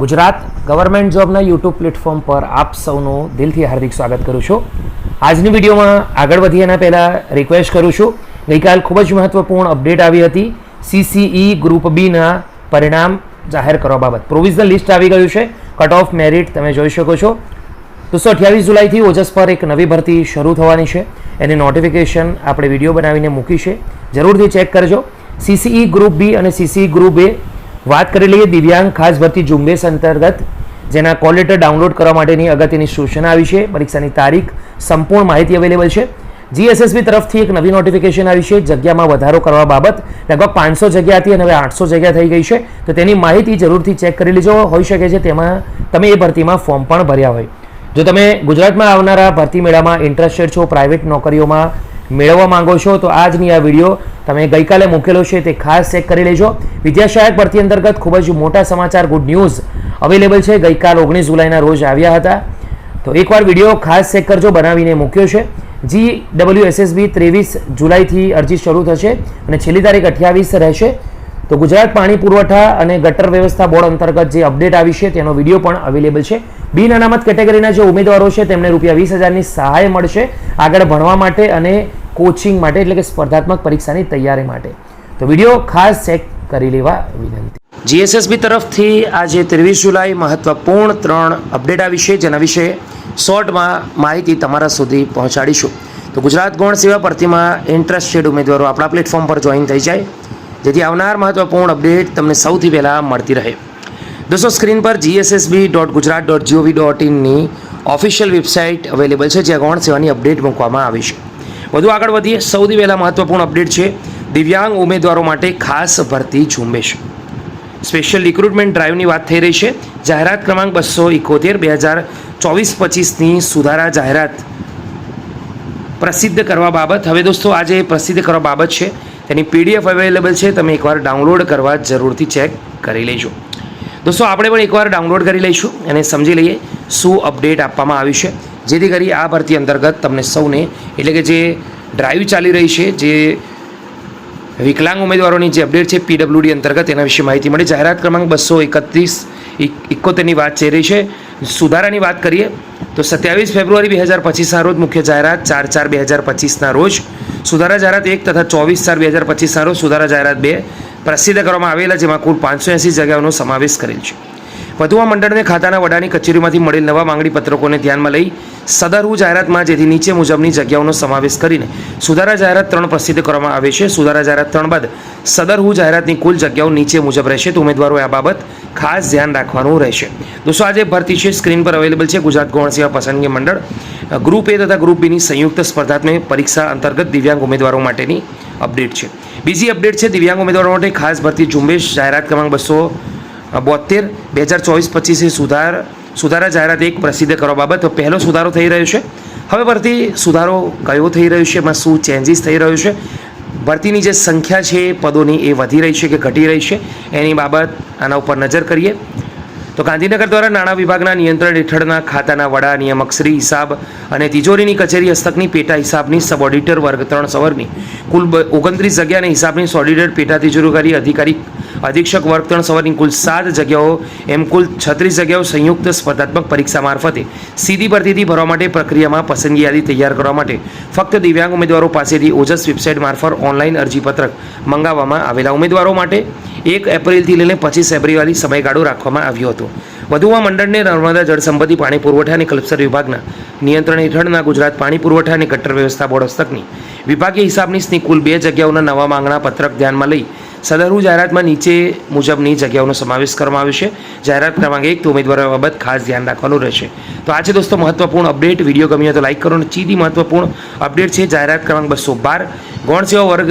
Gujarat government જોબના YouTube platform પર આપ સૌનું દિલથી હાર્દિક સ્વાગત કરું છું. આજની વિડીયોમાં આગળ વધીએ એના પહેલાં રિક્વેસ્ટ કરું છું. ગઈકાલ ખૂબ જ મહત્વપૂર્ણ અપડેટ આવી હતી. સીસીઈ ગ્રુપ બીના પરિણામ જાહેર કરવા બાબત. પ્રોવિઝનલ લિસ્ટ આવી ગયું છે. કટ ઓફ મેરિટ તમે જોઈ શકો છો. દોસ્તો, અઠ્યાવીસ જુલાઈથી ઓજસ પર એક નવી ભરતી શરૂ થવાની છે. એની નોટિફિકેશન આપણે વીડિયો બનાવીને મૂકી છે. જરૂરથી ચેક કરજો. સીસીઈ ગ્રુપ બી અને સીસીઈ ગ્રુપ એ વાત કરી લઈએ દિવ્યાંગ ખાસ ભરતી ઝુંબેશ અંતર્ગત, જેના કોલ લેટર ડાઉનલોડ કરવા માટેની અગત્યની સૂચના આવી છે. પરીક્ષાની તારીખ સંપૂર્ણ માહિતી અવેલેબલ છે. જીએસએસબી તરફથી એક નવી નોટિફિકેશન આવી છે. જગ્યામાં વધારો કરવા બાબત લગભગ પાંચસો જગ્યા હતી અને હવે આઠસો જગ્યા થઈ ગઈ છે. તો તેની માહિતી જરૂરથી ચેક કરી લેજો. હોઈ શકે છે તેમાં તમે એ ભરતીમાં ફોર્મ પણ ભર્યા હોય. જો તમે ગુજરાતમાં આવનારા ભરતી મેળામાં ઇન્ટરેસ્ટેડ છો પ્રાઇવેટ નોકરીઓમાં મેળવવા માંગો છો, તો આજની આ વીડિયો તમે ગઈકાલે મૂકેલો છે તે ખાસ ચેક કરી લેજો. વિદ્યાસહાયક ભરતી અંતર્ગત ખૂબ જ મોટા સમાચાર ગુડ ન્યૂઝ અવેલેબલ છે. ગઈકાલ ઓગણીસ જુલાઈના રોજ આવ્યા હતા. તો એકવાર વીડિયો ખાસ ચેક કરજો, બનાવીને મૂક્યો છે. જી ડબલ્યુ એસએસબી ત્રેવીસ જુલાઈથી અરજી શરૂ થશે અને છેલ્લી તારીખ અઠ્યાવીસ રહેશે. તો ગુજરાત પાણી પુરવઠા અને ગટર વ્યવસ્થા બોર્ડ અંતર્ગત જે અપડેટ આવી છે તેનો વીડિયો પણ અવેલેબલ છે. બિન અનામત કેટેગરીના જે ઉમેદવારો છે તેમને રૂપિયા વીસ હજારની સહાય મળશે. આગળ ભણવા માટે અને કોચિંગ માટે, એટલે કે સ્પર્ધાત્મક પરીક્ષાની તૈયારી માટે. તો વીડિયો ખાસ ચેક કરી લેવા વિનંતી. જીએસએસબી તરફથી આજે ત્રેવીસ જુલાઈ મહત્વપૂર્ણ ત્રણ અપડેટ આવી છે, જેના વિશે શોર્ટમાં માહિતી તમારા સુધી પહોંચાડીશું. તો ગુજરાત ગૌણ સેવા ભરતીમાં ઇન્ટરેસ્ટેડ ઉમેદવારો આપણા પ્લેટફોર્મ પર જોઈન થઈ જાય. જેથી આવનાર મહત્વપૂર્ણ અપડેટ તમને સૌથી પહેલાં મળતી રહે. દોસ્તો, સ્ક્રીન પર GSSB dot Gujarat dot GOV dot ઇનની official website available છે, જ્યાં ગૌણ સેવાની અપડેટ મૂકવામાં આવી છે. વધુ આગળ વધીએ. સૌથી પહેલાં મહત્વપૂર્ણ અપડેટ છે, દિવ્યાંગ ઉમેદવારો માટે ખાસ ભરતી ઝુંબેશ. સ્પેશિયલ રિક્રુટમેન્ટ ડ્રાઈવની વાત થઈ રહી છે. જાહેરાત ક્રમાંક બસો ઇકોતેર બે હજાર ચોવીસ પચીસની સુધારા જાહેરાત પ્રસિદ્ધ કરવા બાબત. હવે દોસ્તો, આજે પ્રસિદ્ધ કરવા બાબત છે. તેની પીડીએફ અવેલેબલ છે. તમે એકવાર ડાઉનલોડ કરવા જરૂરથી ચેક કરી લેજો. દોસ્તો, આપણે પણ એકવાર ડાઉનલોડ કરી લઈશું અને સમજી લઈએ શું અપડેટ આપવામાં આવ્યું છે? જેથી કરી આ ભરતી અંતર્ગત તમને સૌને, એટલે કે જે ડ્રાઈવ ચાલી રહી છે, જે વિકલાંગ ઉમેદવારોની જે અપડેટ છે પીડબ્લ્યુડી અંતર્ગત, એના વિશે માહિતી મળી. જાહેરાત ક્રમાંક બસો એકત્રીસ ઇકોતેરની વાત થઈ રહી છે. સુધારાની વાત કરીએ, તો સત્યાવીસ ફેબ્રુઆરી બે હજાર પચીસના રોજ મુખ્ય જાહેરાત, ચાર ચાર બે હજાર પચીસના રોજ. સુધારા જાહેરાત એક તથા ચોવીસ ચાર બે હજાર પચીસના રોજ સુધારા જાહેરાત બે પ્રસિદ્ધ કરવામાં આવેલા, જેમાં કુલ પાંચસો એંસી જગ્યાઓનો સમાવેશ કરેલ છે. વધુમાં મંડળને ખાતાના વડાની કચેરીમાંથી મળેલ નવા માંગણી પત્રકોને ધ્યાનમાં લઈ સદરહુ જાહેરાતમાં જેથી નીચે મુજબની જગ્યાઓનો સમાવેશ કરીને સુધારા જાહેરાત ત્રણ પ્રસિદ્ધ કરવામાં આવે છે. સુધારા જાહેરાત ત્રણ બાદ સદરહુ જાહેરાતની કુલ જગ્યાઓ નીચે મુજબ રહેશે તો ઉમેદવારોએ આ બાબત ખાસ ધ્યાન રાખવાનું રહેશે. દોસ્તો, આજે ભરતી છે. સ્ક્રીન પર અવેલેબલ છે ગુજરાત ગૌણ સેવા પસંદગી મંડળ. ગ્રુપ એ તથા ગ્રુપ બીની સંયુક્ત સ્પર્ધાત્મક પરીક્ષા અંતર્ગત દિવ્યાંગ ઉમેદવારો માટેની અપડેટ છે. બીજી અપડેટ છે, દિવ્યાંગ ઉમેદવારો માટે ખાસ ભરતી ઝુંબેશ જાહેરાત ક્રમાંક બસો બોતેર બે હજાર ચોવીસ પચીસે સુધાર, સુધારા જાહેરાત એક પ્રસિદ્ધ કરવા બાબત. પહેલો સુધારો થઈ રહ્યો છે. હવે ભરતી સુધારો કયો થઈ રહ્યો છે? એમાં શું ચેન્જીસ થઈ રહ્યો છે? ભરતીની જે સંખ્યા છે પદોની એ વધી રહી છે કે ઘટી રહી છે? એની બાબત આના ઉપર નજર કરીએ. તો ગાંધીનગર દ્વારા નાણાં વિભાગના નિયંત્રણ હેઠળના ખાતાના વડા, નિયામક શ્રી હિસાબ અને તિજોરીની કચેરી હસ્તકની પેટા હિસાબની સબ ઓડિટર વર્ગ ત્રણ સવર્ગની કુલ ઓગણત્રીસ જગ્યાને હિસાબની હિસાબની ઓડિટર પેટા તિજોરીકારી અધિકારી અધિક્ષક વર્ગ ત્રણ સવરની કુલ સાત જગ્યાઓ, એમ કુલ છત્રીસ જગ્યાઓ સંયુક્ત સ્પર્ધાત્મક પરીક્ષા મારફતે સીધી ભરતીથી ભરવા માટે પ્રક્રિયામાં પસંદગી યાદી તૈયાર કરવા માટે ફક્ત દિવ્યાંગ ઉમેદવારો પાસેથી ઓજસ વેબસાઇટ મારફત ઓનલાઈન અરજીપત્રક મંગાવવામાં આવેલા ઉમેદવારો માટે એક એપ્રિલથી લઈને પચીસ ફેબ્રુઆરી સમયગાળો રાખવામાં આવ્યો હતો. વધુમાં મંડળને નર્મદા જળસંપત્તિ પાણી પુરવઠા અને કલ્પસર વિભાગના નિયંત્રણ હેઠળના ગુજરાત પાણી પુરવઠા અને ગટર વ્યવસ્થા બોર્ડ હસ્તકની વિભાગીય હિસાબની કુલ બે જગ્યાઓના નવા માંગણા પત્રક ધ્યાનમાં લઈ સદરુ જાહેરાતમાં નીચે મુજબની જગ્યાઓનો સમાવેશ કરવામાં આવ્યો છે. જાહેરાત ક્રમાંક એક તો ઉમેદવારો બાબત ખાસ ધ્યાન રાખવાનું રહેશે. તો આ છે દોસ્તો મહત્વપૂર્ણ અપડેટ. વીડિયો ગમ્યો તો લાઇક કરો અને ચીધી મહત્વપૂર્ણ અપડેટ છે જાહેરાત ક્રમાંક બસો બાર. ગૌણ સેવા વર્ગ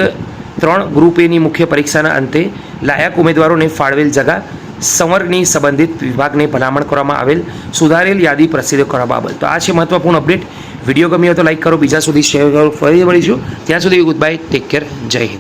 ત્રણ ગ્રુપ એની મુખ્ય પરીક્ષાના અંતે લાયક ઉમેદવારોને ફાળવેલ જગા સંવર્ગની સંબંધિત વિભાગને ભલામણ કરવામાં આવેલ સુધારેલ યાદી પ્રસિદ્ધ કરવા બાબત. તો આ છે મહત્વપૂર્ણ અપડેટ. વીડિયો ગમ્યો તો લાઈક કરો. બીજા સુધી શેર કરો. ફરી મળીશું. ત્યાં સુધી ગુડ બાય ટેક કેર જય હિન્દ.